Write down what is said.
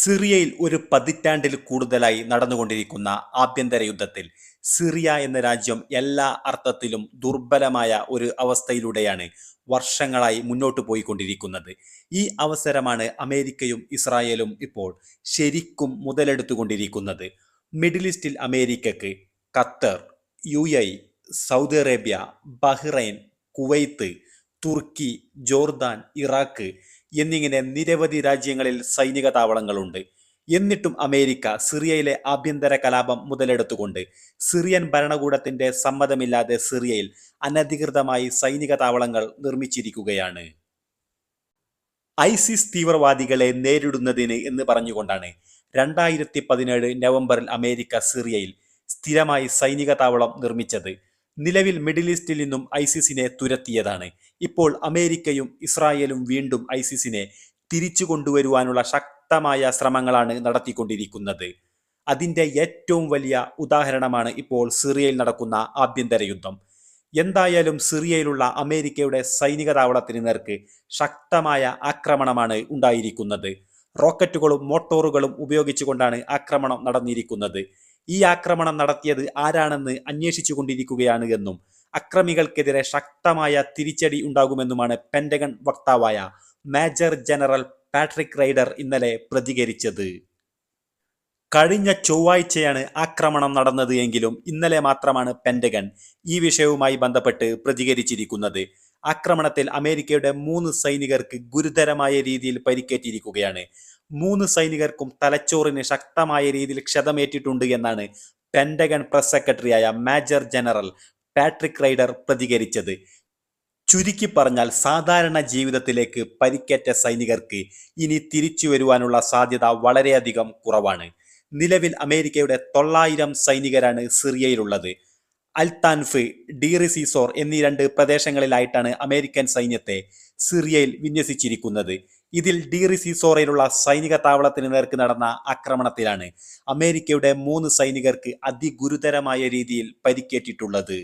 സിറിയയിൽ ഒരു പതിറ്റാണ്ടിൽ കൂടുതലായി നടന്നുകൊണ്ടിരിക്കുന്ന ആഭ്യന്തര യുദ്ധത്തിൽ സിറിയ എന്ന രാജ്യം എല്ലാ അർത്ഥത്തിലും ദുർബലമായ ഒരു അവസ്ഥയിലൂടെയാണ് വർഷങ്ങളായി മുന്നോട്ട് പോയിക്കൊണ്ടിരിക്കുന്നത്. ഈ അവസരമാണ് അമേരിക്കയും ഇസ്രായേലും ഇപ്പോൾ ശരിക്കും മുതലെടുത്തുകൊണ്ടിരിക്കുന്നത്. മിഡിൽ ഈസ്റ്റിൽ അമേരിക്കക്ക് ഖത്തർ യു സൗദി അറേബ്യ ബഹ്റൈൻ കുവൈത്ത് തുർക്കി ജോർദാൻ ഇറാഖ് എന്നിങ്ങനെ നിരവധി രാജ്യങ്ങളിൽ സൈനിക താവളങ്ങളുണ്ട്. എന്നിട്ടും അമേരിക്ക സിറിയയിലെ ആഭ്യന്തര കലാപം മുതലെടുത്തുകൊണ്ട് സിറിയൻ ഭരണകൂടത്തിന്റെ സമ്മതമില്ലാതെ സിറിയയിൽ അനധികൃതമായി സൈനിക താവളങ്ങൾ നിർമ്മിച്ചിരിക്കുകയാണ്. ഐസിസ് തീവ്രവാദികളെ നേരിടുന്നതിന് എന്ന് പറഞ്ഞുകൊണ്ടാണ് രണ്ടായിരത്തി പതിനേഴ് നവംബറിൽ അമേരിക്ക സിറിയയിൽ സ്ഥിരമായി സൈനിക താവളം നിർമ്മിച്ചത്. നിലവിൽ മിഡിൽ ഈസ്റ്റിൽ നിന്നും ഐസിസിനെ തുരത്തിയതാണ്. ഇപ്പോൾ അമേരിക്കയും ഇസ്രായേലും വീണ്ടും ഐസിസിനെ തിരിച്ചു കൊണ്ടുവരുവാനുള്ള ശക്തമായ ശ്രമങ്ങളാണ് നടത്തിക്കൊണ്ടിരിക്കുന്നത്. അതിന്റെ ഏറ്റവും വലിയ ഉദാഹരണമാണ് ഇപ്പോൾ സിറിയയിൽ നടക്കുന്ന ആഭ്യന്തര യുദ്ധം. എന്തായാലും സിറിയയിലുള്ള അമേരിക്കയുടെ സൈനിക താവളത്തിന് നേർക്ക് ശക്തമായ ആക്രമണമാണ് ഉണ്ടായിരിക്കുന്നത്. റോക്കറ്റുകളും മോട്ടോറുകളും ഉപയോഗിച്ചുകൊണ്ടാണ് ആക്രമണം നടന്നിരിക്കുന്നത്. ഈ ആക്രമണം നടത്തിയത് ആരാണെന്ന് അന്വേഷിച്ചു കൊണ്ടിരിക്കുകയാണ് എന്നും അക്രമികൾക്കെതിരെ ശക്തമായ തിരിച്ചടി ഉണ്ടാകുമെന്നുമാണ് പെന്റഗൺ വക്താവായ മേജർ ജനറൽ പാട്രിക് റൈഡർ ഇന്നലെ പ്രതികരിച്ചത്. കഴിഞ്ഞ ചൊവ്വാഴ്ചയാണ് ആക്രമണം നടന്നത് എങ്കിലും ഇന്നലെ മാത്രമാണ് പെന്റഗൺ ഈ വിഷയവുമായി ബന്ധപ്പെട്ട് പ്രതികരിച്ചിരിക്കുന്നത്. ആക്രമണത്തിൽ അമേരിക്കയുടെ മൂന്ന് സൈനികർക്ക് ഗുരുതരമായ രീതിയിൽ പരിക്കേറ്റിരിക്കുകയാണ്. മൂന്ന് സൈനികർക്കും തലച്ചോറിന് ശക്തമായ രീതിയിൽ ക്ഷതമേറ്റിട്ടുണ്ട് എന്നാണ് പെൻഡഗൺ പ്രസ് സെക്രട്ടറിയായ മേജർ ജനറൽ പാട്രിക് റൈഡർ പ്രതികരിച്ചത്. ചുരുക്കി പറഞ്ഞാൽ സാധാരണ ജീവിതത്തിലേക്ക് പരിക്കേറ്റ സൈനികർക്ക് ഇനി തിരിച്ചു വരുവാനുള്ള സാധ്യത വളരെയധികം കുറവാണ്. നിലവിൽ അമേരിക്കയുടെ തൊള്ളായിരം സൈനികരാണ് സിറിയയിലുള്ളത്. അൽത്താൻഫ് ഡീറിസിസോർ എന്നീ രണ്ട് പ്രദേശങ്ങളിലായിട്ടാണ് അമേരിക്കൻ സൈന്യത്തെ സിറിയയിൽ വിന്യസിച്ചിരിക്കുന്നത്. ഇതിൽ ഡീറിസിസോറയിലുള്ള സൈനിക താവളത്തിന് നേർക്ക് നടന്ന ആക്രമണത്തിലാണ് അമേരിക്കയുടെ മൂന്ന് സൈനികർക്ക് അതിഗുരുതരമായ രീതിയിൽ പരിക്കേറ്റിട്ടുള്ളത്.